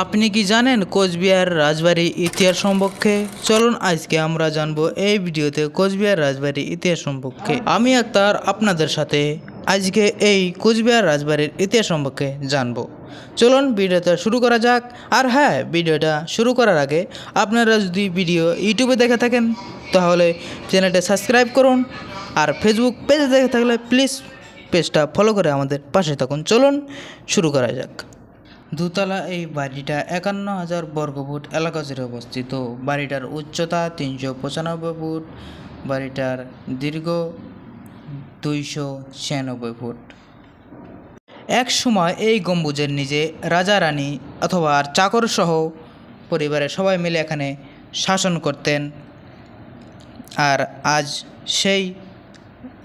আপনি কি জানেন কোচবিহার রাজবাড়ির ইতিহাস সম্পর্কে? চলুন আজকে আমরা জানব এই ভিডিওতে কোচবিহার রাজবাড়ির ইতিহাস সম্পর্কে। আমি আক্তার, আপনাদের সাথে আজকে এই কোচবিহার রাজবাড়ির ইতিহাস সম্পর্কে জানব। চলুন ভিডিওটা শুরু করা যাক। আর হ্যাঁ ভিডিওটা শুরু করার আগে আপনারা যদি ভিডিও ইউটিউবে দেখে থাকেন, তাহলে চ্যানেলটা সাবস্ক্রাইব করুন। আর ফেসবুক পেজে দেখে থাকলে প্লিজ পেজটা ফলো করে আমাদের পাশে থাকুন। চলুন শুরু করা যাক। দোতলা এই বাড়িটা একান্ন হাজার বর্গফুট এলাকা জুড়ে অবস্থিত। বাড়িটার উচ্চতা তিনশো পঁচানব্বই ফুট, বাড়িটার দীর্ঘ দুইশো ছিয়ানব্বই ফুট। এক সময় এই গম্বুজের নিজে রাজা রানী অথবা চাকর সহ পরিবারের সবাই মিলে এখানে শাসন করতেন। আর আজ সেই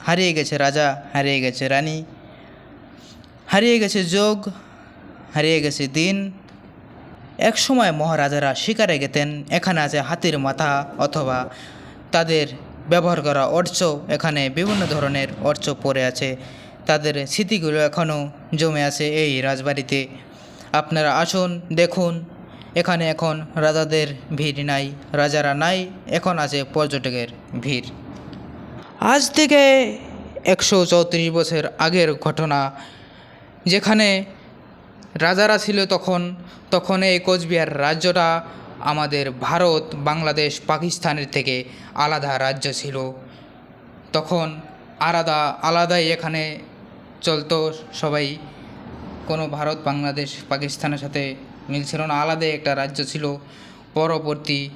হারিয়ে গেছে রাজা, হারিয়ে গেছে রানী, হারিয়ে গেছে যোগ হারিয়ে গেছে দিন। এক সময় মহারাজারা শিকারে গেতেন, এখানে আছে হাতির মাথা অথবা তাদের ব্যবহার করা অর্চ, এখানে বিভিন্ন ধরনের অর্চ পড়ে আছে। তাদের স্মৃতিগুলো এখনও জমে আছে এই রাজবাড়িতে। আপনারা আসুন, দেখুন, এখানে এখন রাজাদের ভিড় নাই, রাজারা নাই, এখন আছে পর্যটকের ভিড়। আজ থেকে একশো চৌত্রিশ বছর আগের ঘটনা, যেখানে রাজারা ছিল তখন তখন এই কোচবিহার রাজ্যটা আমাদের ভারত, বাংলাদেশ, পাকিস্তানের থেকে আলাদা রাজ্য ছিল। তখন আলাদা, আলাদাই এখানে চলতো সবাই। কোনো ভারত, বাংলাদেশ, পাকিস্তানের সাথে মিলছিল না। আলাদাই একটা রাজ্য ছিল। পরবর্তী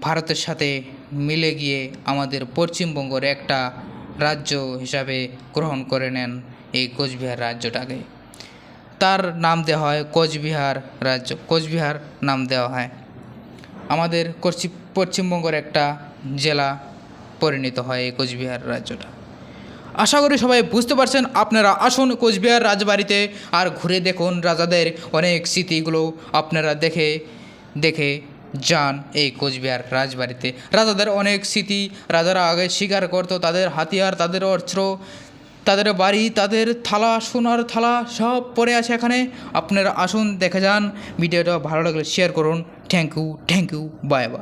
ভারতের সাথে মিলে গিয়ে আমাদের পশ্চিমবঙ্গের একটা রাজ্য হিসাবে গ্রহণ করে নেন এই কোচবিহার রাজ্যটাকে। তার নাম দেওয়া হয় কোচবিহার রাজ্য, কোচবিহার নাম দেওয়া হয়। আমাদের পশ্চিম পশ্চিমবঙ্গের একটা জেলা পরিণত হয় এই কোচবিহার রাজ্যটা। আশা করি সবাই বুঝতে পারছেন, আপনারা আসুন কোচবিহার রাজবাড়িতে আর ঘুরে দেখুন রাজাদের অনেক স্মৃতিগুলো আপনারা দেখে দেখে যান এই কোচবিহার রাজবাড়িতে। রাজাদের অনেক স্মৃতি, রাজারা আগে শিকার করতো, তাদের হাতিয়ার, তাদের অস্ত্র তাদের বাড়ি, তাদের থালা, সোনার থালা সব পড়ে আছে এখানে। আপনারা আসুন, দেখে যান। ভিডিওটা ভালো লাগলে শেয়ার করুন। Thank you thank you bye bye